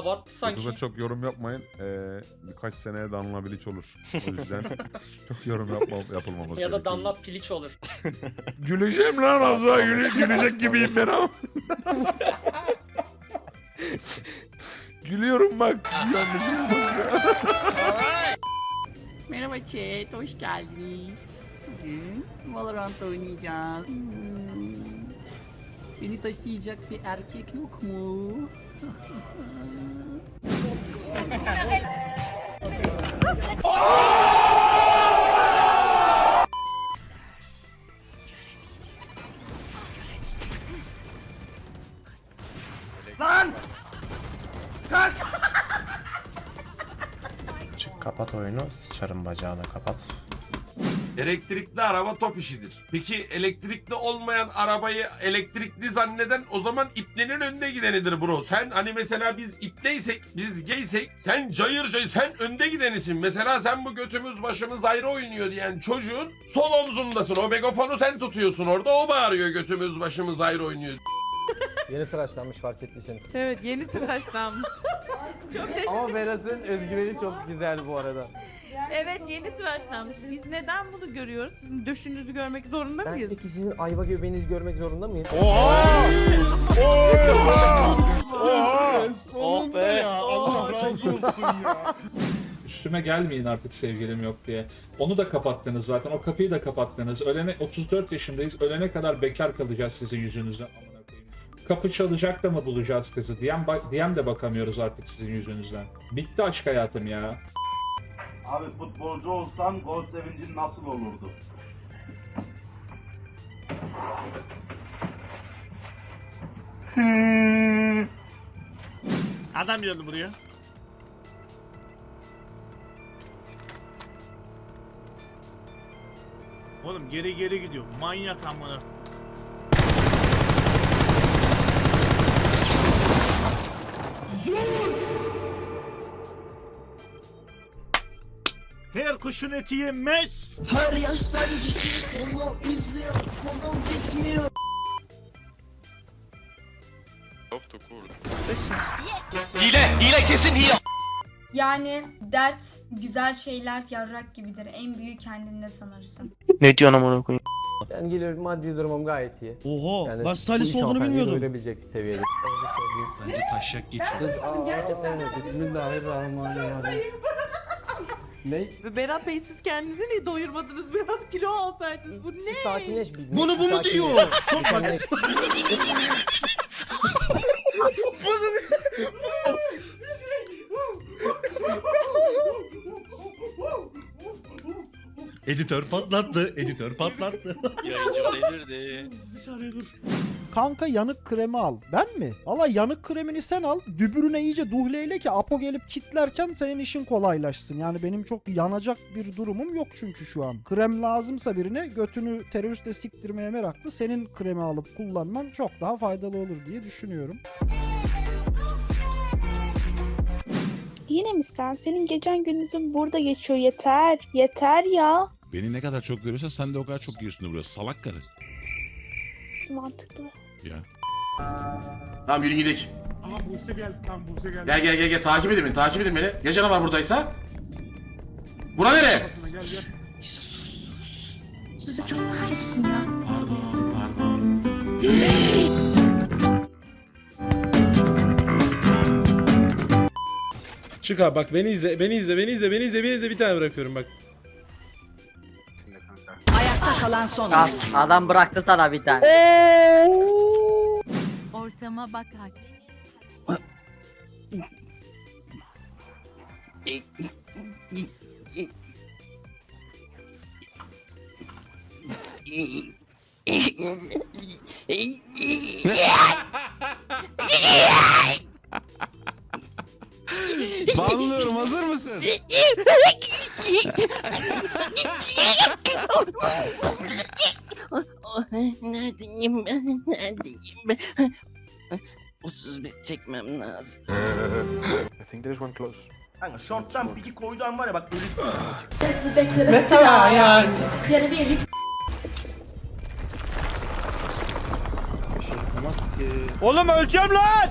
abarttı sanki. YouTube'a çok yorum yapmayın. Ee, birkaç seneye Danla Bilic olur. O yüzden çok yorum yapma, yapılmaması Ya da gerekiyor. Damla Piliç olur. Güleceğim lan az daha güle, gülecek gibiyim ben ama. Gülüyorum bak. Merhaba chat, hoş geldiniz. Bugün Valorant oynayacağız. Hmm. Beni taşıyacak bir erkek yok mu? Çık kapat oyunu. Sıçarım bacağına kapat. Elektrikli araba top işidir. Peki elektrikli olmayan arabayı elektrikli zanneden o zaman ipnenin önde gidenidir bro. Sen hani mesela biz ipneysek, biz geysek sen cayır cayır sen önde gidenisin. Mesela sen bu götümüz başımız ayrı oynuyor diyen çocuğun sol omzundasın. O megafonu sen tutuyorsun orada o bağırıyor götümüz başımız ayrı oynuyor. Yeni tıraşlanmış fark ettiyseniz. Evet yeni tıraşlanmış. çok teşekkür Ama Berat'ın özgüveni çok güzel bu arada. Evet yeni tıraşlanmış. Biz neden bunu görüyoruz? Sizin döşünüzü görmek zorunda Ben mıyız? peki sizin ayva göbeğinizi görmek zorunda mıyım? Sonunda ya. Allah razı olsun ya. Üstüme gelmeyin artık sevgilim yok diye. Onu da kapattınız zaten. O kapıyı da kapattınız. Ölene 34 yaşındayız. Ölene kadar bekar kalacağız sizin yüzünüzden. Amına koyayım. Kapı çalacak da mı bulacağız kızı? Diyem, bak, diyem de bakamıyoruz artık sizin yüzünüzden. Bitti aşk hayatım ya. Abi futbolcu olsan gol sevincin nasıl olurdu? Adam geldi buraya. Oğlum geri geri gidiyor. Manyak amına. Her kuşun eti yenmez. Her yaştan kişi onu izliyor, onu bitmiyor. Yani dert güzel şeyler yarrak gibidir. En büyük kendinde sanırsın. Ne diyorsun amına koyayım? Ben geliyorum maddi durumum gayet iyi. Oho, Yani ben stylist olduğunu bilmiyordum. Doyurabilecek seviyede. Bence taşak geçiyor. Kız aa, Bismillahirrahmanirrahim. Ne? Berat Bey siz kendinizi niye doyurmadınız? Biraz kilo alsaydınız. Bu ne? Bir sakinleş bir. Bunu bu mu diyor? Bir sakinleş. Editör patlattı, editör patlattı. Yayıncı delirdi. Bir saniye dur. Kanka yanık kremi al. Ben mi? Valla yanık kremini sen al. Dübürüne iyice duhleyle ki Apo gelip kitlerken senin işin kolaylaşsın. Yani benim çok yanacak bir durumum yok çünkü şu an. Krem lazımsa birine götünü teröriste siktirmeye meraklı senin kremi alıp kullanman çok daha faydalı olur diye düşünüyorum. Yine mi sen? Senin gecen gündüzün burada geçiyor. Yeter. Yeter ya. Beni ne kadar çok görüyorsan sen de o kadar çok yiyorsun burası. Salak karı. Mantıklı. Ya. Tamam yürü gidelim. Ama Buse geldi, tam Buse geldi. Gel gel gel gel takip edin beni takip edin beni. Ya canavar buradaysa? Bura nere? Gel gel. Pardon pardon. Çık abi bak beni izle, beni izle, beni izle, beni izle, beni izle bir tane bırakıyorum bak. Ayakta kalan son. Adam bıraktı sana bir tane. Ortama bakar. Bağlıyorum hazır mısın? Neredeyim ben? Neredeyim ben? 31 çekmem lazım. Kanka shorttan piki koyduğu an var ya bak ölü Mesela yani. Oğlum öleceğim lan!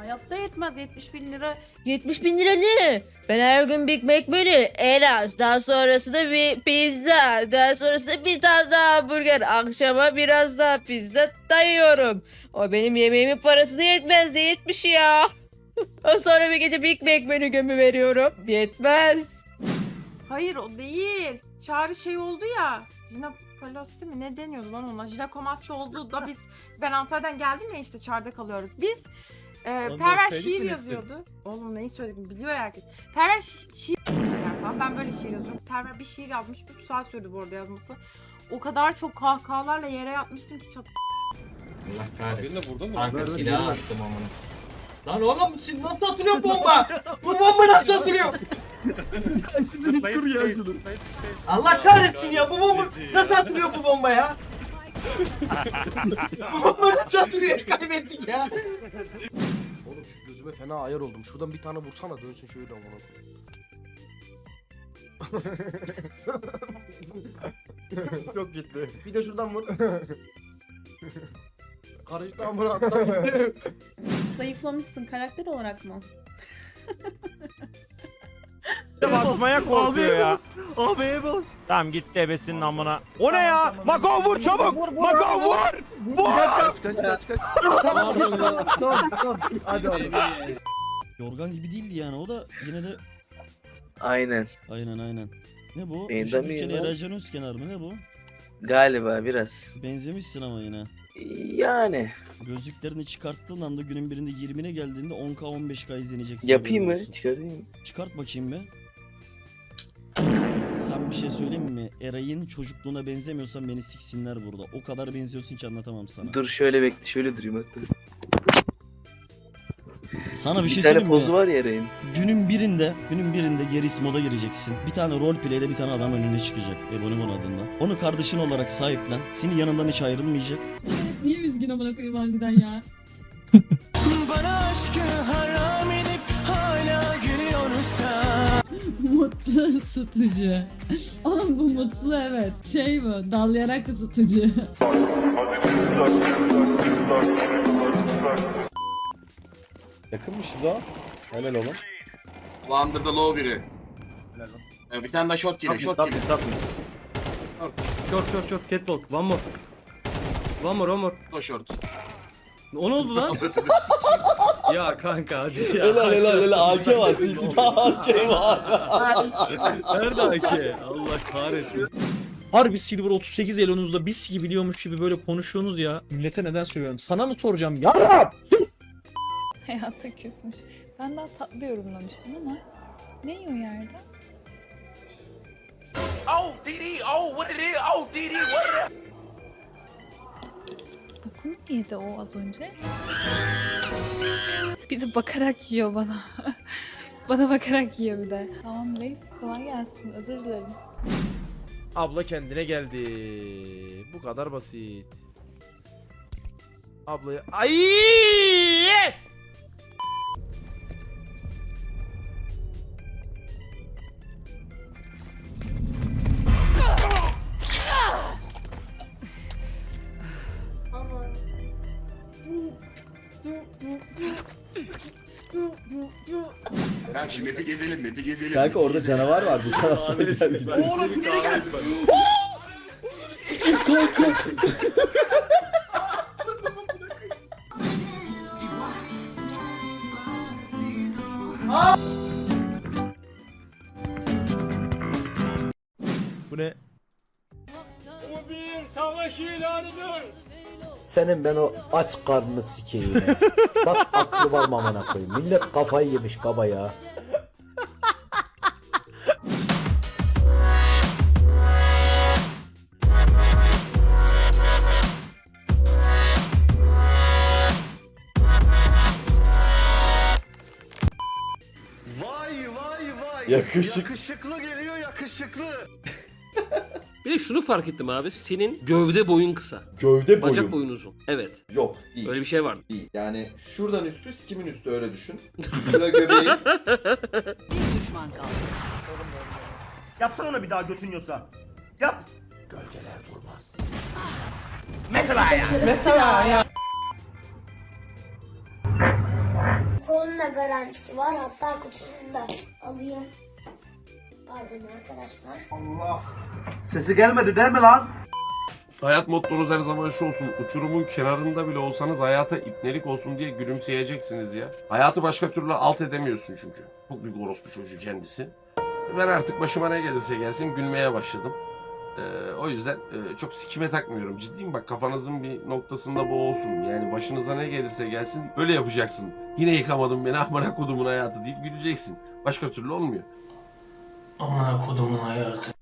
Hayatta yetmez 70 bin lira. 70 bin lira ne? Ben her gün Big Mac menü, en az. Daha sonrasında bir pizza. Daha sonrasında bir tane daha hamburger. Akşama biraz daha pizza dayıyorum. O benim yemeğimin parasını yetmez de 70 ya. o sonra bir gece Big Mac menü gömü veriyorum. Yetmez. Hayır o değil. Çağrı şey oldu ya. Jinakomas değil mi? Ne deniyordu lan ona? Jinakomas oldu da biz ben Antalya'dan geldim ya işte çağrıda kalıyoruz. Biz e, Perver şiir yazıyordu. Oğlum neyi söyledim biliyor herkes. Perver şi- şiir yani falan. Ben böyle şiir yazıyorum. Perver bir şiir yazmış. 3 saat sürdü bu arada yazması. O kadar çok kahkahalarla yere yatmıştım ki çat. Kanka silah attım amına. Lan oğlum siz nasıl atılıyor bomba? Bu bomba nasıl atılıyor? Allah kahretsin ya bu bomba nasıl atılıyor bu bomba ya? bu bomba nasıl atılıyor? Kaybettik ya. Gözüme fena ayar oldum. Şuradan bir tane vursana dönsün şöyle amına Çok gitti. Bir de şuradan vur. Karıştı amına attan Zayıflamışsın karakter olarak mı? Basmaya korkuyor ya. Abiye bas. Tamam gitti ebesinin amına. O ne ya? Mako vur çabuk. Mako vur. Vur. Kaç kaç kaç kaç. son son. Hadi oğlum. Yorgan gibi değildi yani o da yine de Aynen. aynen aynen. Ne bu? Düşük de mi bütçeli lan? Eracan Özkenar mı ne bu? Galiba biraz. Benzemişsin ama yine. Yani. Gözlüklerini çıkarttığın anda günün birinde 20'ne geldiğinde 10k 15k izleneceksin. Yapayım haberin mı? olsun. Çıkarayım mı? Çıkart bakayım be. Sen bir şey söyleyeyim mi? Eray'ın çocukluğuna benzemiyorsan beni siksinler burada. O kadar benziyorsun ki anlatamam sana. Dur şöyle bekle. Şöyle durayım hatta. Sana bir, Bir, şey tane söyleyeyim pozu mi? var ya Eray'ın. Günün birinde, günün birinde Geris moda gireceksin. Bir tane roleplay'de bir tane adam önüne çıkacak. Ebonimon adında. Onu kardeşin olarak sahiplen. Senin yanından hiç ayrılmayacak. Niye üzgün amına koyayım harbiden ya? Mutlu ısıtıcı. Oğlum bu mutlu evet. Şey bu dallayarak ısıtıcı. Yakınmışız o. Helal oğlum. Wonder'da low biri. bir tane daha shot geliyor shot geliyor. Short short short catwalk. One more. One more one more. O short. O ne oldu lan? ya kanka hadi ya. Helal helal helal. AK var. Siltide AK var. Nerede AK? Allah kahretsin. Harbi Silver 38 elonuzda bis gibi biliyormuş gibi böyle konuşuyorsunuz ya. Millete neden söylüyorum? Sana mı soracağım ya? Hayata küsmüş. Ben daha tatlı yorumlamıştım ama ne yiyor yerde? Oh DD Yedi o az önce? Bir de bakarak yiyor bana. bana bakarak yiyor bir de. Tamam reis kolay gelsin özür dilerim. Abla kendine geldi. Bu kadar basit. Ablayı... Ay! Şimdi map'i gezelim map'i gezelim. Kanka orada canavar var. Bu Oğlum bir geri gel. ne? Senin ben o aç karnını sikeyim. Bak aklı var mı amına koyayım. Millet kafayı yemiş baba ya. Yakışık. Bir de şunu fark ettim abi. Senin gövde boyun kısa. Gövde Bacak boyun uzun. Evet. Yok değil. Öyle bir şey vardı. değil. Yani şuradan üstü sikimin üstü öyle düşün. Şura göbeği. Yapsana onu bir daha götün yiyorsa. Yap. Kolunda garantisi var hatta kutusunda alayım. Allah. Sesi gelmedi değil mi lan? Hayat mottonuz her zaman şu olsun. Uçurumun kenarında bile olsanız hayata ipnelik olsun diye gülümseyeceksiniz ya. Hayatı başka türlü alt edemiyorsun çünkü. Çok büyük orospu çocuğu kendisi. Ben artık başıma ne gelirse gelsin gülmeye başladım. Ee, o yüzden e, çok sikime takmıyorum. Ciddiyim bak kafanızın bir noktasında bu olsun. Yani başınıza ne gelirse gelsin böyle yapacaksın. Yine yıkamadın beni amına kodumun hayatı deyip güleceksin. Başka türlü olmuyor. Amına kodumun hayatı.